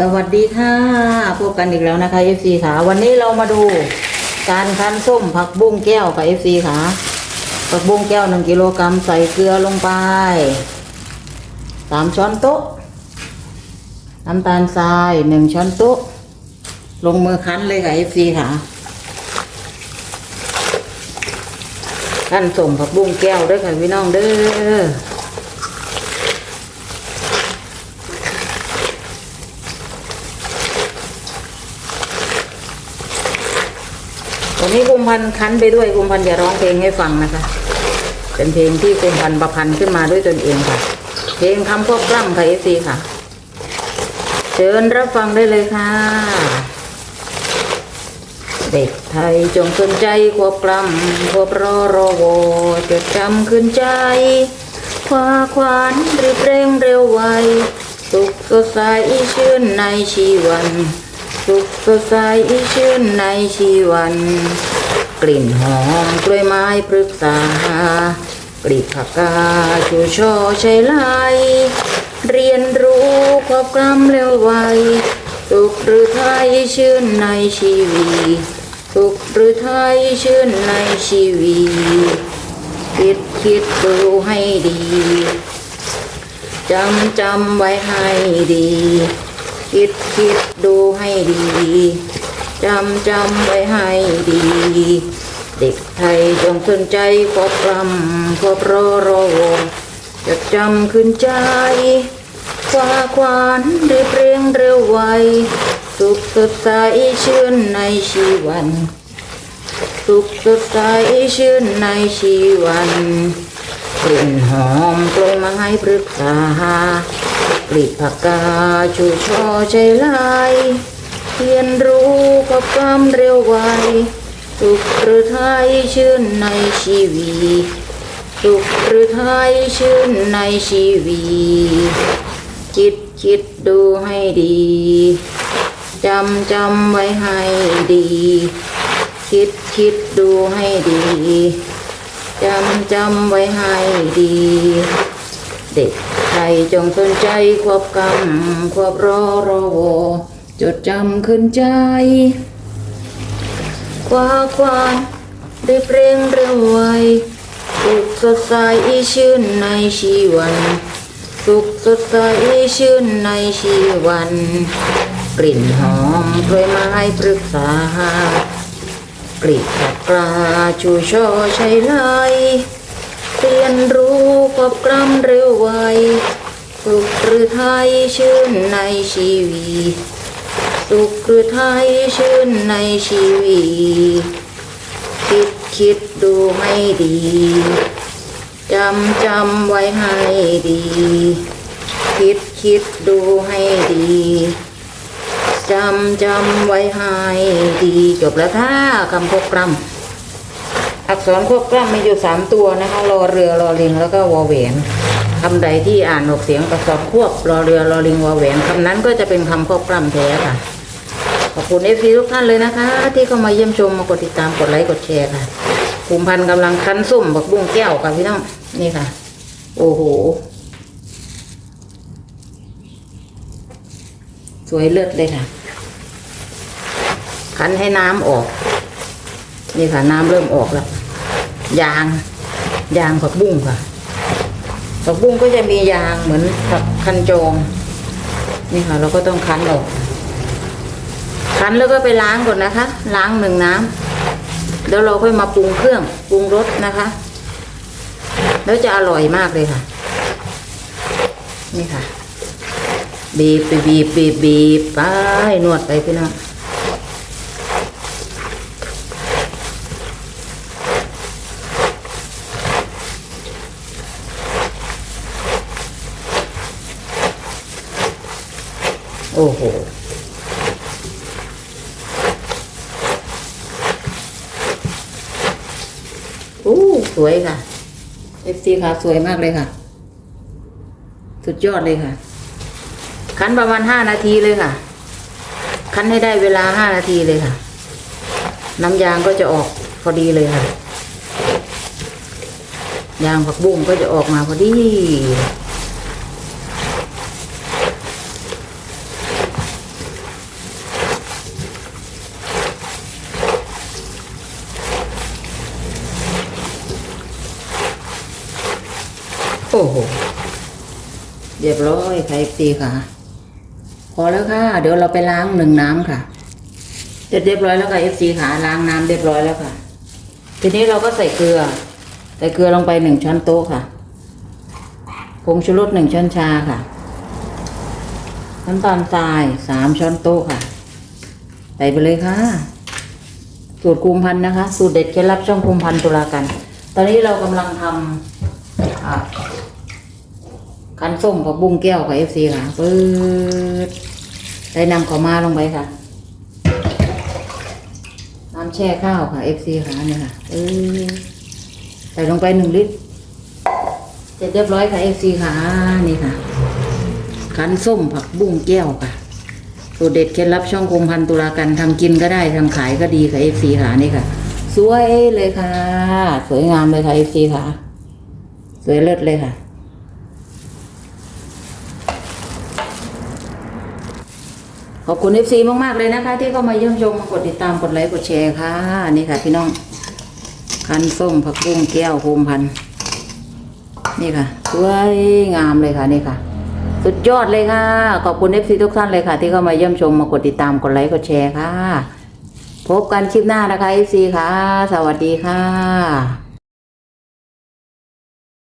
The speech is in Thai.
สวัสดีค่ะพบกันอีกแล้วนะคะ FC ค่ะ วันนี้เรามาดูการคั้นส้มผักบุ้งแก้วค่ะ FC ค่ะ ผักบุ้งแก้วหนึ่งกิโลกรัมใส่เกลือลงไปสามช้อนโต๊ะ น้ำตาลทรายหนึ่งช้อนโต๊ะ ลงมือคั้นเลยค่ะ FC ค่ะคั้นส้มผักบุ้งแก้วด้วยค่ะพี่น้องเด้อ วันนี้กุมพันธ์คั้นไปด้วยกุมพันธ์จะร้องเพลงให้ฟังนะคะ เป็นเพลงที่กุมพันธ์ประพันธ์ขึ้นมาด้วยตนเองค่ะ เพลงคำควบกล้ำค่ะเอซีค่ะ เชิญรับฟังได้เลยค่ะ เด็กไทยจงสนใจควบกล้ำควบรอรอวอจดจำขึ้นใจ คว้าควานรีบเร่งเร็วไวสุขสดใสชื่นในชีวัน สุขสดใสชื่นในชีวัน กลิ่นหอมกล้วยไม้พฤกษากลีบผักกาชูช่อใช้ไลเรียนรู้ควบกล้ำเร็วไวสุขหรือไทยชื่นในชีวีสุขหรือไทยชื่นในชีวีคิดคิดดูให้ดีจำจำไว้ให้ดี คิดคิดดูให้ดี จำจำไว้ให้ดี เด็กไทยจงสนใจควบกลำควบรอรอวงจดจำขึ้นใจคว้าควานรีบเร่งเร็วไว สุขสดใสชื่นในชีวัน สุขสดใสชื่นในชีวันกลิ่นหอมกล้วยไม้พฤกษา ลีบผักกาชูช่อใจลายเรียนรู้กับความเร็วไวสุขหรือไทยชื่นในชีวีสุขหรือไทยชื่นในชีวีคิดคิดดูให้ดีจำจำไว้ให้ดี คิดคิดดูให้ดีจำจำไว้ให้ดี เด็ก จงสนใจควบกำควบรอรอวจดจำขึ้นใจ คว้าควานรีบเร่งเร็วไวสุขสดใสชื่นในชีวัน สุขสดใสชื่นในชีวัน กลิ่นหอมกล้วยไม้พฤกษากลีบผักกลาชูช่อใช้ไลเรียนรู้ กับกล้ำเร็วไวสุขหรือไทยชื่นในชีวีสุขหรือไทยชื่นในชีวีคิดคิดดูให้ดีจำจำไว้ให้ดี คิดคิดดูให้ดีจำจำไว้ให้ดี จบแล้วค่ะคำควบกล้ำ อักษรควบกล้ำมีอยู่สามตัวนะคะรอเรือรอลิงแล้วก็วอแหวนคำใดที่อ่านออกเสียงอักษรควบรอเรือรอลิงวอแหวนคำนั้นก็จะเป็นคำควบกล้ำแท้ค่ะขอบคุณเอฟซีทุกท่านเลยนะคะ ที่เข้ามาเยี่ยมชมมากดติดตามกดไลค์กดแชร์ค่ะภูมิพันธ์กำลังคั้นส้มบักบุ้งแก้วค่ะพี่น้องนี่ค่ะ โอ้โห สวยเลิศเลยค่ะ คั้นให้น้ำออก นี่ค่ะน้ำเริ่มออกแล้ว ยาง ยางผักบุ้งค่ะ ผักบุ้งก็จะมียางเหมือนผักคันจอง นี่ค่ะ เราก็ต้องคั้นออก คั้นแล้วก็ไปล้างก่อนนะคะ ล้างหนึ่งน้ำแล้วเราค่อยมาปรุงเครื่องปรุงรสนะคะ แล้วจะอร่อยมากเลยค่ะ นี่ค่ะ บีบไปบีบบีบบีบไปนวดไปพี่น้อง โอ้โหอู้สวยค่ะ FC ค่ะ สวยมากเลยค่ะ สุดยอดเลยค่ะ คั้นประมาณห้านาทีเลยค่ะ คั้นให้ได้เวลาห้านาทีเลยค่ะ น้ำยางก็จะออกพอดีเลยค่ะ ยางผักบุ้งก็จะออกมาพอดี โอ้โหเรียบร้อยค่ะ FC ค่ะ พอแล้วค่ะ เดี๋ยวเราไปล้างหนึ่งน้ำค่ะเสร็จเรียบร้อยแล้วค่ะ FC ค่ะล้างน้ำเรียบร้อยแล้วค่ะ ทีนี้เราก็ใส่เกลือ ใส่เกลือลงไปหนึ่งช้อนโต๊ะค่ะผงชูรสหนึ่งช้อนชาค่ะน้ำตาลทรายสามช้อนโต๊ะค่ะ ใส่ไปเลยค่ะ สูตรคุมพันนะคะ สูตรเด็ดเคล็ดลับช่องคุมพันตุลากัน ตอนนี้เรากำลังทำอ่า คันส้มกับบุ้งแก้วกับเอฟซีค่ะปื๊ดใส่น้ำขามาลงไปค่ะน้ำแช่ข้าวค่ะเอฟซีค่ะนี่ค่ะปื๊ดใส่ลงไปหนึ่งลิตรเสร็จเรียบร้อยค่ะเอฟซีค่ะนี่ค่ะคันส้มผักบุ้งแก้วค่ะสูตรเด็ดเคล็ดลับช่องคมพันตุลากันทำกินก็ได้ทำขายก็ดีค่ะเอฟซีค่ะนี่ค่ะ สวยเลยค่ะ สวยงามเลยค่ะเอฟซีค่ะ สวยเลิศเลยค่ะ ขอบคุณเอฟซีมาก ๆ เลยนะคะ ที่เข้ามาเยี่ยมชมมากดติดตามกดไลค์กดแชร์ค่ะ นี่ค่ะพี่น้อง คันส้มผักบุ้งแก้วคุมพัน นี่ค่ะ สวยงามเลยค่ะนี่ค่ะ สุดยอดเลยค่ะ ขอบคุณเอฟซีทุกท่านเลยค่ะ ที่เข้ามาเยี่ยมชมมากดติดตามกดไลค์กดแชร์ค่ะ พบกันคลิปหน้านะคะเอฟซีค่ะ สวัสดีค่ะ